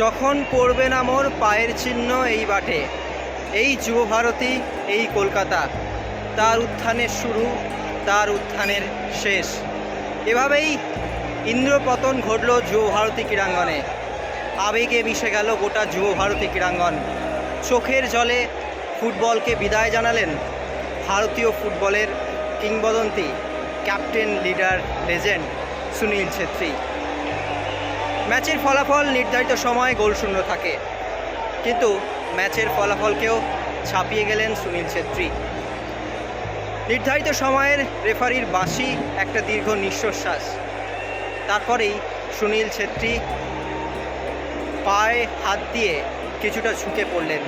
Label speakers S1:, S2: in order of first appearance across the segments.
S1: যখন পড়বে না মোর পায়ের চিহ্ন এই বাটে, এই যুব ভারতী, এই কলকাতা। তার উত্থানের শুরু, তার উত্থানের শেষ। এভাবেই ইন্দ্রপতন ঘটল যুব ভারতী ক্রীড়াঙ্গনে। আবেগে মিশে গেল গোটা যুব ভারতী ক্রীড়াঙ্গন। চোখের জলে ফুটবলকে বিদায় জানালেন ভারতীয় ফুটবলের কিংবদন্তি, captain leader legend Sunil Chhetri. ম্যাচের ফলাফল নির্ধারিত সময়ে গোলশূন্য থাকে। কিন্তু ম্যাচের ফলাফলকেও ছাপিয়ে গেলেন সুনীল ছেত্রী। নির্ধারিত সময়ের রেফারির বাঁশি একটা দীর্ঘ নিঃশ্বাস। তারপরেই সুনীল ছেত্রী পায়ে হাত দিয়ে কিছুটা ঝুঁকে পড়লেন।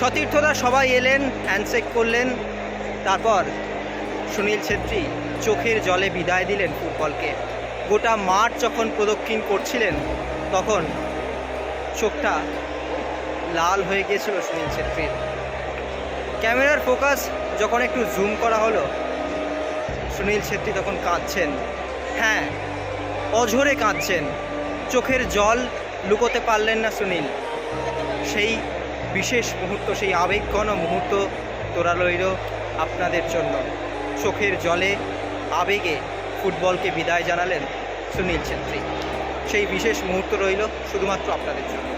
S1: সতীর্থরা সবাই এলেন, হ্যান্ডশেক করলেন। তারপর সুনীল ছেত্রী চোখের জলে বিদায় দিলেন ফুটবলকে। গোটা মাঠ যখন প্রদক্ষিণ করছিলেন, তখন চোখটা লাল হয়ে গিয়েছিল সুনীল ছেত্রীর। ক্যামেরার ফোকাস যখন একটু জুম করা হলো, সুনীল ছেত্রী তখন কাঁদছেন। হ্যাঁ অঝরে কাঁদছেন। চোখের জল লুকোতে পারলেন না সুনীল। সেই বিশেষ মুহূর্ত, সেই আবেগঘন মুহূর্ত তোরা রইল আপনাদের জন্য। চোখের জলে আবেগে ফুটবলকে বিদায় জানালেন সুনীল ছেত্রী। সেই বিশেষ মুহূর্ত রইল শুধুমাত্র আপনাদের জন্য।